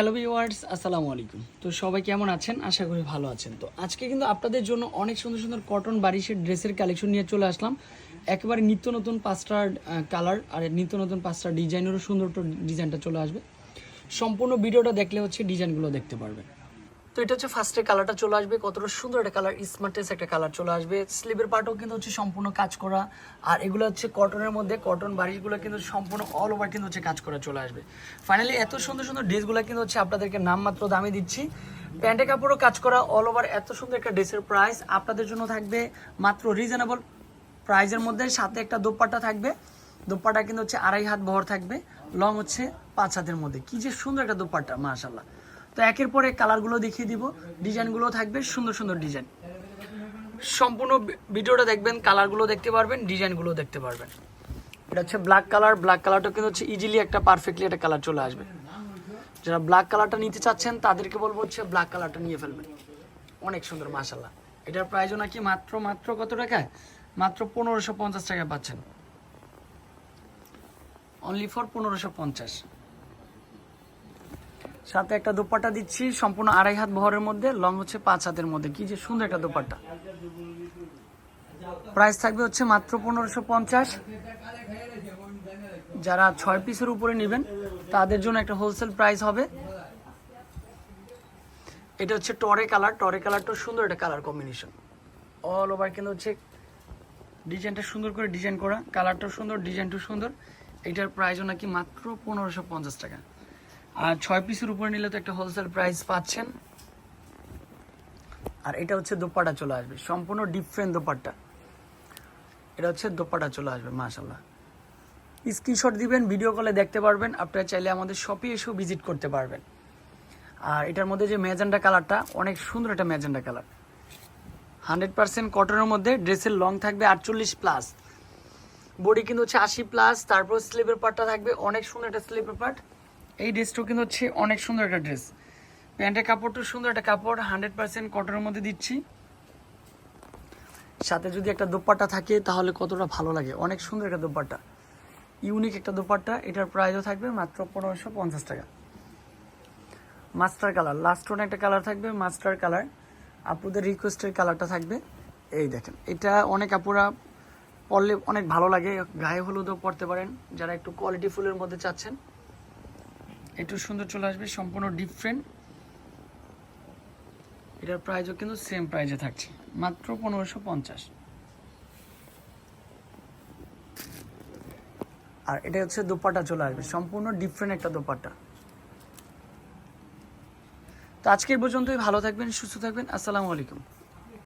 Hello viewers আসসালামু আলাইকুম। তো সবাই কেমন আছেন? আশা করি ভালো আছেন। তো আজকে কিন্তু আপনাদের জন্য অনেক সুন্দর সুন্দর কটন বারিশের ড্রেসের কালেকশন নিয়ে চলে আসলাম। একেবারে নিত্য নতুন পাঁচটা কালার আর নিত্য নতুন পাঁচটা ডিজাইনেরও সুন্দর ডিজাইনটা চলে আসবে। সম্পূর্ণ ভিডিওটা দেখলে হচ্ছে ডিজাইনগুলো দেখতে পারবেন। তো এটা হচ্ছে ফার্স্টে কালারটা চলে আসবে, কতটা সুন্দর একটা কালার স্মার্টেস একটা কালার চলে আসবে। স্লিভের পার্টও কিন্তু হচ্ছে সম্পূর্ণ কাজ করা, আর এগুলো হচ্ছে কটনের মধ্যে কটন বারিশগুলো কিন্তু সম্পূর্ণ অল ওভার কিন্তু হচ্ছে কাজ করা চলে আসবে। ফাইনালি এত সুন্দর সুন্দর ড্রেসগুলো কিন্তু হচ্ছে আপনাদেরকে নামমাত্র দামে দিচ্ছি। প্যান্টে কাপড়ও কাজ করা অল ওভার এত সুন্দর একটা ড্রেসের প্রাইস আপনাদের জন্য থাকবে মাত্র রিজনেবল প্রাইজের মধ্যে, সাথে একটা দোপাট্টা থাকবে। দোপাট্টা কিন্তু হচ্ছে আড়াই হাত বহর থাকবে লং হচ্ছে পাঁচ হাতের মধ্যে। কি যে সুন্দর একটা দোপাট্টা মাশাল্লাহ তো একের পরে কালারগুলো দেখিয়ে দিব। ডিজাইনগুলো থাকবে সুন্দর সুন্দর ডিজাইন সম্পূর্ণ ভিডিওটা দেখবেন কালারগুলো দেখতে পারবেন ডিজাইনগুলো দেখতে পারবেন। এটা হচ্ছে ব্ল্যাক কালার ব্ল্যাক কালারটা কিন্তু হচ্ছে ইজিলি একটা পারফেক্টলি একটা কালার চলে আসবে। যারা ব্ল্যাক কালারটা নিতে চাচ্ছেন, তাদেরকে বলব হচ্ছে ব্ল্যাক কালারটা নিয়ে ফেলবেন। অনেক সুন্দর মাশাল্লাহ এটার প্রাইসও নাকি মাত্র মাত্র কত টাকায়? মাত্র পনেরোশো পঞ্চাশ টাকায় পাচ্ছেন। অনলি ফর পনেরোশো পঞ্চাশ। সাথে একটা দোপাট্টা দিচ্ছি, সম্পূর্ণ আড়াই হাত বহরের মধ্যে, লং হচ্ছে পাঁচ হাতের মধ্যে। কি যে সুন্দর একটা দোপাট্টা। প্রাইস থাকবে হচ্ছে মাত্র পনেরোশো পঞ্চাশ। যারা ছয় পিসের উপরে নেবেন, তাদের জন্য একটা হোলসেল প্রাইস হবে। এটা হচ্ছে টরে কালার। টরে কালারটা সুন্দর একটা কালার কম্বিনেশন অল ওভার কিন্তু হচ্ছে ডিজাইনটা সুন্দর করে ডিজাইন করা। কালারটাও সুন্দর ডিজাইনটাও সুন্দর। এটার প্রাইসও নাকি মাত্র পনেরোশো পঞ্চাশ টাকা। আর ছয় পিসের উপরে নিলে তো একটা হোলসেল প্রাইস পাচ্ছেন। আর এটা হচ্ছে দোপাটা চলে আসবে। সম্পূর্ণ ডিফারেন্ট দোপাট্টা। এটা হচ্ছে দোপাটা চলে আসবে মাশাল্লাহ স্ক্রিনশট দিবেন ভিডিও কলে দেখতে পারবেন। আপনারা চাইলে আমাদের শপে এসেও ভিজিট করতে পারবেন। আর এটার মধ্যে যে ম্যাজেন্ডা কালারটা অনেক সুন্দর একটা ম্যাজেন্ডা কালার হান্ড্রেড পার্সেন্ট কটনের মধ্যে ড্রেসের লং থাকবে আটচল্লিশ প্লাস বডি কিন্তু হচ্ছে আশি প্লাস তারপর স্লিপের পার্টটা থাকবে, অনেক সুন্দর একটা স্লিপের পার্ট এই ড্রেসটাও কিন্তু হচ্ছে অনেক সুন্দর একটা ড্রেস। প্যান্টের কাপড়টা সুন্দর একটা কাপড় হান্ড্রেড পার্সেন্ট কটনের মধ্যে দিচ্ছি। সাথে যদি একটা দোপাট্টা থাকে, তাহলে কতটা ভালো লাগে। অনেক সুন্দর একটা দোপাট্টা। ইউনিক একটা দোপাট্টা, এটার প্রাইসও থাকবে মাত্র পনেরোশো পঞ্চাশ টাকা। মাস্টার কালার লাস্ট ওয়ান একটা কালার থাকবে, মাস্টার কালার। আপুদের রিকোয়েস্টের কালারটা থাকবে। এই দেখেন, এটা অনেক আপুরা পরলে অনেক ভালো লাগে। গায়ে হলুদও পরতে পারেন। যারা একটু কোয়ালিটি ফুলের মধ্যে চাচ্ছেন একটু সুন্দর চলে আসবে, সম্পূর্ণ ডিফারেন্ট এটার প্রাইসও কিন্তু সেম প্রাইজে থাকছে, মাত্র পনেরোশো পঞ্চাশ। আর এটা হচ্ছে দোপাট্টা চলে আসবে, সম্পূর্ণ ডিফারেন্ট একটা দোপাট্টা। তো আজকের পর্যন্তই, ভালো থাকবেন, সুস্থ থাকবেন, আসসালামু আলাইকুম।